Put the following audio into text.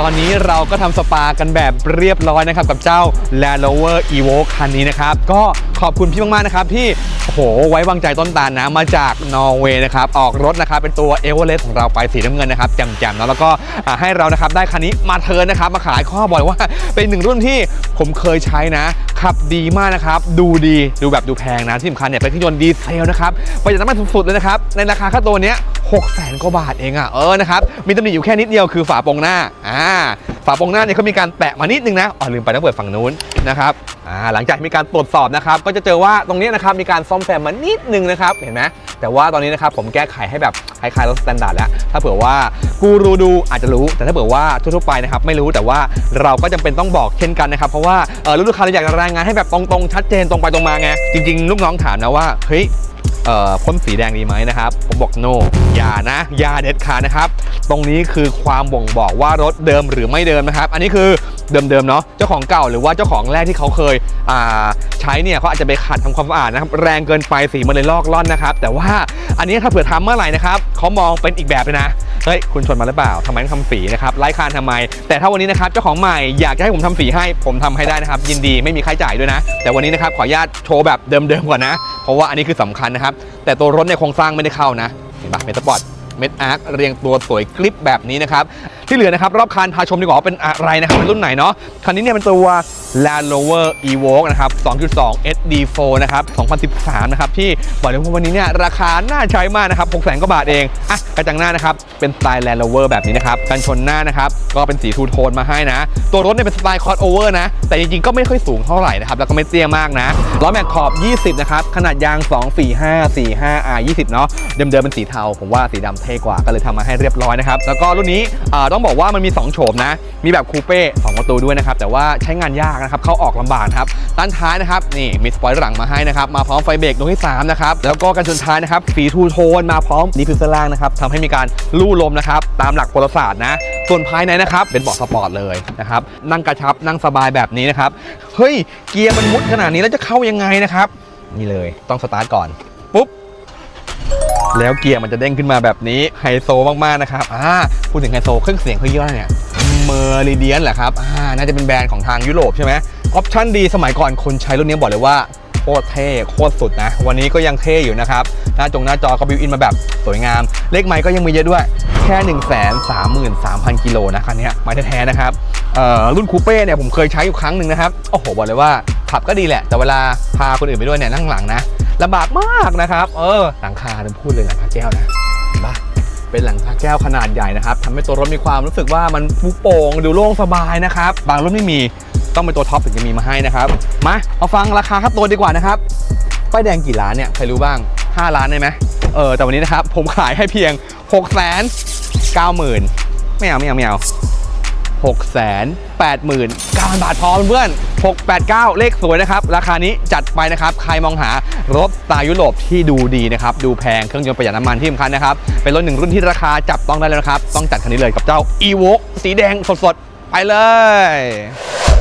ตอนนี้เราก็ทำสปากันแบบเรียบร้อยนะครับ กับเจ้า Land Rover Evoque คันนี้นะครับ ก็ขอบคุณพี่มาก ๆ นะครับ ที่โหไว้วางใจต้นตาลนะมาจากนอร์เวย์นะครับ ออกรถนะครับ เป็นตัวเอเวอเรสต์ของเราไปสีน้ำเงินนะครับแจ่มๆนะแล้วก็ให้เรานะครับได้คันนี้มาเทินนะครับ มาขายข้อบอกเลยว่าเป็นหนึ่งรุ่นที่ผมเคยใช้นะขับดีมากนะครับ ดูดีดูแบบดูแพงนะที่สำคัญเนี่ยเป็นเครื่องยนต์ดีเซลนะครับประหยัดน้ำมันสุดๆเลยนะครับในราคาค่าตัวเนี้ย 6แสนกว่าบาทเองอะเออนะครับมีตำหนิอยู่แค่นิดเดียวคือฝาโปรงหน้าอ่าฝาโปรงหน้าเนี่ยเขามีการแปะมานิดนึงนะอ๋อลืมไปต้องเปิดฝั่งนู้นนะครับอ่าหลังจากมีการตรวจสอบนะครับก็จะเจอว่าตรงนี้นะครับมีการซ่อมแซมมานิดนึงนะครับเห็นไหมแต่ว่าตอนนี้นะครับผมแก้ไขให้แบบคล้ายๆรถสแตนดาร์ดแล้ว ถ้าเผื่อว่ากูรูดูอาจจะรู้ แต่ถ้าเผื่อว่าทั่วๆไปนะครับไม่รู้แต่ว่าเราก็จำเป็นต้องบอกเช่นกันนะครับเพราะว่าเออลูกค้าเราอยากรายงานให้แบบตรงๆชัดเจนตรงไปตรงมาไงจริง ๆ ลูกน้องถามนะว่าเฮ้ย พ่นสีแดงดีไหมนะครับ ผมบอกโนอย่านะ อย่าเด็ดขาดนะครับ ตรงนี้คือความบ่งบอกว่ารถเดิมหรือไม่เดิมนะครับ อันนี้คือเดิมๆเนาะเจ้าของเก่าหรือว่าเจ้าของแรกที่เขาเคยอ่า ใช้เนี่ยเขาอาจจะไปขัดทำความสะอาดนะครับแรงเกินไปสีมันเลยลอกล่อนนะครับแต่ว่าอันนี้ถ้าเผื่อทำเมื่อไหร่นะครับเขามองเป็นอีกแบบเลยนะเฮ้ยคุณชนมาหรือเปล่าทำไมต้องทำสีนะครับไร้คานทำไม แต่ถ้าวันนี้นะครับเจ้าของใหม่อยากจะให้ผมทำสีให้ผมทำให้ได้นะครับ ยินดีไม่มีค่าใช้จ่ายด้วยนะ แต่วันนี้นะครับขออนุญาตโชว์แบบเดิมๆก่อนนะ เพราะว่าอันนี้คือสำคัญนะครับแต่ตัวรถเนี่ยโครงสร้างไม่ได้เข้านะเห็นปะเมตาปอดเม็ดอาร์คเรียงตัวสวยกริปแบบนี้นะครับ ที่เหลือนะครับรอบคันพาชมดีกว่าว่าเป็นอะไรนะครับเป็นรุ่นไหนเนาะคันนี้เนี่ยเป็นตัว Land Rover Evoque นะครับ 2.2 SD4 นะครับ 2013 นะครับ ที่บอกเลยว่าวันนี้เนี่ยราคาน่าใช้มากนะครับ6แสนกว่าบาทเองอะกระจังหน้านะครับ เป็นสไตล์ Land Rover แบบนี้นะครับ กันชนหน้านะครับ ก็เป็นสีทูโทนมาให้นะ ตัวรถเนี่ยเป็นสไตล์ crossover นะ แต่จริงๆ ก็ไม่ค่อยสูงเท่าไหร่นะครับ แล้วก็ไม่เตี้ยมากนะ ล้อแม็กขอบ 20 นะครับ ขนาดยาง 245 45 R 20 เนาะ เดิมๆเป็นสีเทา ผมว่าสีดำเท่กว่า ก็เลยทำมาให้เรียบร้อยนะครับ แล้วก็รุ่นนี้อ่าต้องบอกว่ามันมี 2 โฉมนะ มีแบบคูเป้2ประตูด้วยนะครับ แต่ว่าใช้งานยากนะครับ เข้าออกลำบากครับ ด้านท้ายนะครับ นี่มีสปอยล์หลังมาให้นะครับ มาพร้อมไฟเบรกดวงที่3นะครับ แล้วก็กันชนท้ายนะครับสีทูโทนมาพร้อมดีฟิวเซอร์ล่างนะครับทำให้มีการลู่ลมนะครับ ตามหลักโหราศาสตร์นะ ส่วนภายในนะครับ เป็นเบาะสปอร์ตเลยนะครับ นั่งกระชับ นั่งสบายแบบนี้นะครับ เฮ้ย เกียร์มันมุดขนาดนี้แล้วจะเข้ายังไงนะครับ นี่เลย ต้องสตาร์ทก่อน แล้วเกียร์มันจะเด้งขึ้นมาแบบนี้ไฮโซมากๆนะครับอ่าพูดถึงไฮโซเครื่องเสียงเขาเยอะเนี่ยเมอร์ริเดียนแหละครับอ่าน่าจะเป็นแบรนด์ของทางยุโรปใช่ไหมออปชั่นดีสมัยก่อนคนใช้รุ่นนี้บอกเลยว่าโคตรเท่โคตรสุดนะ วันนี้ก็ยังเท่อยู่นะครับ หน้าจงหน้าจอก็บิวอินมาแบบสวยงาม เลขไมค์ก็ยังมีเยอะด้วย แค่ 1 3 3 3 0 0 0 กิโลนะคันนี้ไม้แท้ๆนะครับรุ่นคูเป้เนี่ยผมเคยใช้อยู่ครั้งหนึ่งนะครับ โอ้โห บอกเลยว่าขับก็ดีแหละ แต่เวลาพาคนอื่นไปด้วยเนี่ยนั่งหลังนะ ลำบากมากนะครับ เออหลังคาผมพูดเลยหลังคาแก้วนะเห็นปะเป็นหลังคาแก้วขนาดใหญ่นะครับทำให้ตัวรถมีความรู้สึกว่ามันปุโป่งดูโล่งสบายนะครับ บางรุ่นไม่มีต้องเป็นตัวท็อปถึงจะมีมาให้นะครับ มาเอาฟังราคาค่าตัวดีกว่านะครับป้ายแดงกี่ล้านเนี่ยใครรู้บ้าง 5 ล้านได้ไหมเออแต่วันนี้นะครับผมขายให้เพียง6 9 0 0 0 0ไม่เอาไม่เอาไม่เอา6 8 9 0 0 0บาทพอเพื่อน 689 เลขสวยนะครับ ราคานี้จัดไปนะครับ ใครมองหารถสไตล์ยุโรปที่ดูดีนะครับ ดูแพงเครื่องยนต์ประหยัดน้ำมันที่สำคัญนะครับ เป็นรถหนึ่งรุ่นที่ราคาจับต้องได้แล้วนะครับ ต้องจัดคันนี้เลยกับเจ้า e v o สีแดงสดๆ ไปเลย